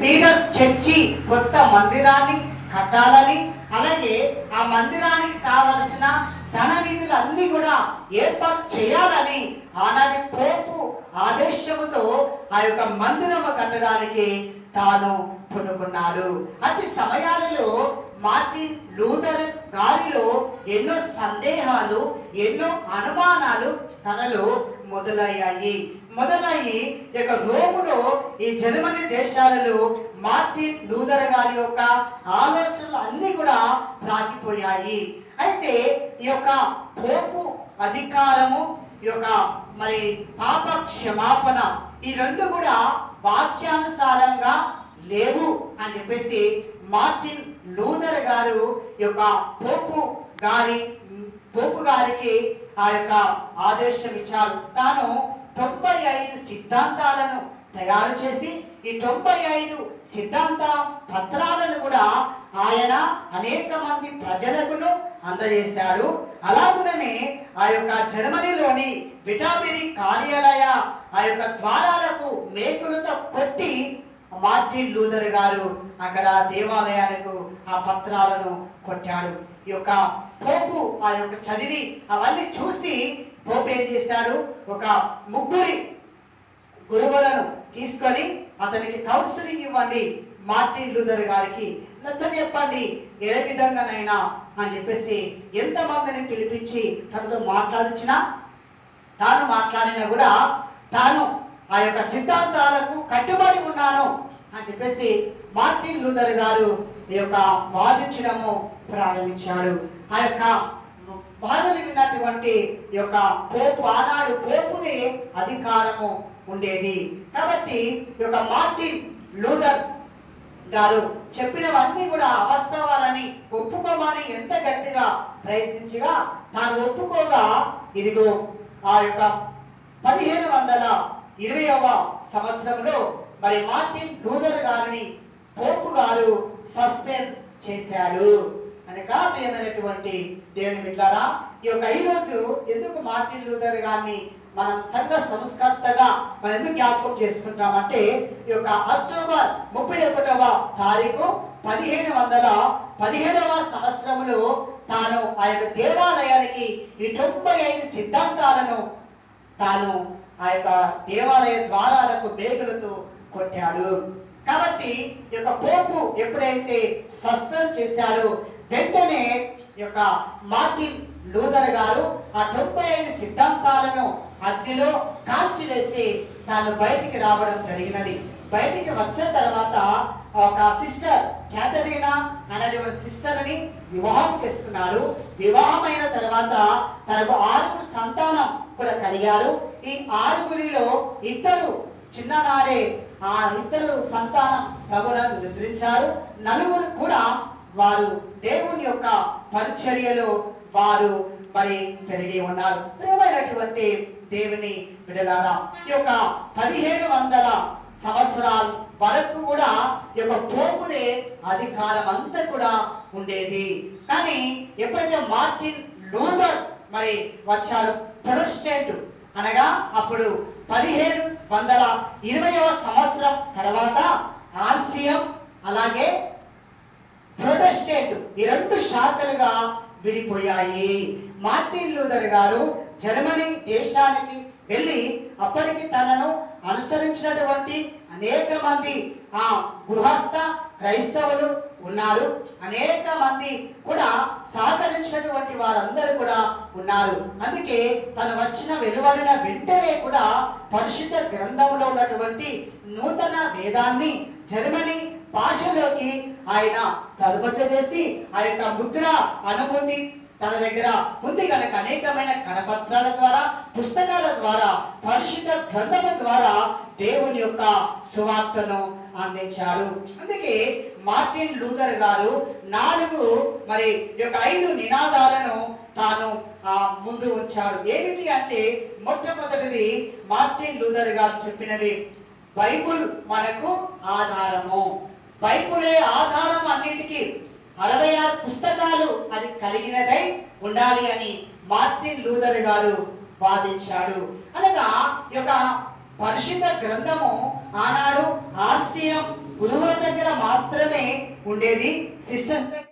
Peter church కొత్త మందిరాన్ని కట్టాలని అలాగే ఆ మందిరానికి కావలసిన ధన నిధులు అన్ని కూడా ఏర్పాటు చేయాలని ఆనాటి పోపు ఆదేశముతో ఆ యొక్క మందిరము కట్టడానికి తాను పునుకున్నాడు. అతి సమయాలలో మార్టిన్ లూథర్ గారిలో ఎన్నో సందేహాలు ఎన్నో అనుమానాలు తనలో మొదలయ్యాయి. మొదలయ్యి ఇక రోములో ఈ జర్మనీ దేశాలలో మార్టిన్ లూథర్ గారి యొక్క ఆలోచనలు అన్ని కూడా రాగిపోయాయి. అయితే ఈ యొక్క పోపు అధికారము ఈ యొక్క మరి పాప క్షమాపణ ఈ రెండు కూడా వాక్యానుసారంగా లేవు అని చెప్పేసి మార్టిన్ లూథర్ గారు ఈ యొక్క పోపు గారి పోపు గారికి ఆ యొక్క ఆదేశం ఇచ్చారు. తాను తొంభై ఐదు సిద్ధాంతాలను తయారు చేసి ఈ తొంభై ఐదు సిద్ధాంత పత్రాలను కూడా ఆయన అనేక మంది ప్రజలకును అందజేశాడు. అలాగుననే ఆ యొక్క జర్మనీలోని విటాబిరి కార్యాలయ ఆ యొక్క ద్వారాలకు మేకులతో కొట్టి మార్టిన్ లూథర్ గారు అక్కడ దేవాలయాలకు ఆ పత్రాలను కొట్టాడు. ఈ యొక్క పోపు ఆ యొక్క చదివి అవన్నీ చూసి పోపు ఏం చేశాడు ఒక ముగ్గురి గురువులను తీసుకొని అతనికి కౌన్సిలింగ్ ఇవ్వండి మార్టిన్ లూథర్ గారికి. నచ్చ చెప్పండి ఏ విధంగానైనా అని చెప్పేసి ఎంతమందిని పిలిపించి తనతో మాట్లాడించినా తాను మాట్లాడినా కూడా తాను ఆ యొక్క సిద్ధాంతాలకు కట్టుబడి ఉన్నాను అని చెప్పేసి మార్టిన్ లూథర్ గారు ఈ యొక్క వాదించడము ప్రారంభించాడు. ఆ యొక్క బాధలు విన్నటువంటి ఈ యొక్క పోపు ఆనాడు పోపునే అధికారము ఉండేది. కాబట్టి ఈ యొక్క మార్టిన్ లూథర్ గారు చెప్పినవన్నీ కూడా అవాస్తవాలని ఒప్పుకోమని ఎంత గట్టిగా ప్రయత్నించగా తాను ఒప్పుకోగా ఇదిగో ఆ యొక్క పదిహేను వందల ఇరవైవ సంవత్సరంలో మరి మార్టిన్ లూథర్ గారిని పోపు గారు సస్పెండ్ చేశాడు. అనగా ప్రియమైనటువంటి దేవుని బిడ్డారా ఈ యొక్క ఈ రోజు ఎందుకు మార్టిన్ లూథర్ గారిని మనం సంఘ సంస్కర్తగా మనం ఎందుకు జ్ఞాపకం చేసుకుంటామంటే ఈ యొక్క అక్టోబర్ ముప్పై ఒకటవ తారీఖు పదిహేను వందల పదిహేడవ సంవత్సరంలో తాను ఆ యొక్క దేవాలయానికి ఈ తొంభై ఐదు సిద్ధాంతాలను తాను ఆ యొక్క దేవాలయ ద్వారాలకు మేకులతో కొట్టాడు. కాబట్టి ఈ యొక్క పోపు ఎప్పుడైతే సస్పెండ్ చేశాడో వెంటనే ఈ యొక్క మార్టిన్ లూథర్ గారు ఆ తొంభై ఐదు సిద్ధాంతాలను అగ్నిలో కాల్చివేసి తాను బయటికి రావడం జరిగినది. బయటికి వచ్చిన తర్వాత ఒక సిస్టర్ క్యాథరీనా అనేటువంటి సిస్టర్ని వివాహం చేసుకున్నాడు. వివాహమైన తర్వాత తనకు ఆరుగురు సంతానం కూడా కలిగారు. ఈ ఆరుగురిలో ఇద్దరు చిన్ననాడే ఆ ఇద్దరు సంతానం ప్రభులను నిద్రించారు నలుగురు కూడా వారు దేవుని యొక్క పరిచర్యలో వారు మరి పెరిగి ఉన్నారు. ప్రేమైనటువంటి దేవుని బిడలారా ఈ యొక్క పదిహేడు వందల సంవత్సరాల వరకు కూడా ఈ యొక్క పోపుదే అధికారం అంతా కూడా ఉండేది. కానీ ఎప్పుడైతే మార్టిన్ లూథర్ మరి వచ్చాడు ప్రొటెస్టెంట్ అనగా అప్పుడు పదిహేడు వందల ఇరవయవ సంవత్సరం తర్వాత ఆర్సిఎం అలాగే ప్రొటెస్టేట్ ఈ రెండు శాఖలుగా విడిపోయాయి. మార్టిన్ లూథర్ గారు జర్మనీ దేశానికి వెళ్ళి అప్పటికి తనను అనుసరించినటువంటి అనేక మంది ఆ గృహస్థ క్రైస్తవులు ఉన్నారు. అనేక మంది కూడా సహకరించినటువంటి వారందరూ కూడా ఉన్నారు. అందుకే తను వచ్చిన వెలువడిన వెంటనే కూడా పరిశుద్ధ గ్రంథంలో ఉన్నటువంటి నూతన వేదాన్ని జర్మనీ భాషలోకి ఆయన తరుమత చేసి ఆ యొక్క ముద్ర అనుభూతి తన దగ్గర ఉంది కనుక అనేకమైన కరపత్రాల ద్వారా పుస్తకాల ద్వారా పరిశుద్ధ గ్రంథము ద్వారా దేవుని యొక్క సువార్తను అందించారు. అందుకే మార్టిన్ లూథర్ గారు నాలుగు మరి యొక్క ఐదు నినాదాలను తాను ఆ ముందు ఉంచాడు. ఏమిటి అంటే మొట్టమొదటిది మార్టిన్ లూథర్ గారు చెప్పినవి బైబుల్ మనకు ఆధారము. బైబులే ఆధారం అన్నిటికీ. అరవై ఆరు పుస్తకాలు అది కలిగినదై ఉండాలి అని మార్టిన్ లూథర్ గారు వాదించాడు. అనగా ఈ యొక్క పరిశుద్ధ గ్రంథము ఆనాడు ఆర్సియం గురువుల దగ్గర మాత్రమే ఉండేది. సిస్టర్స్ దగ్గర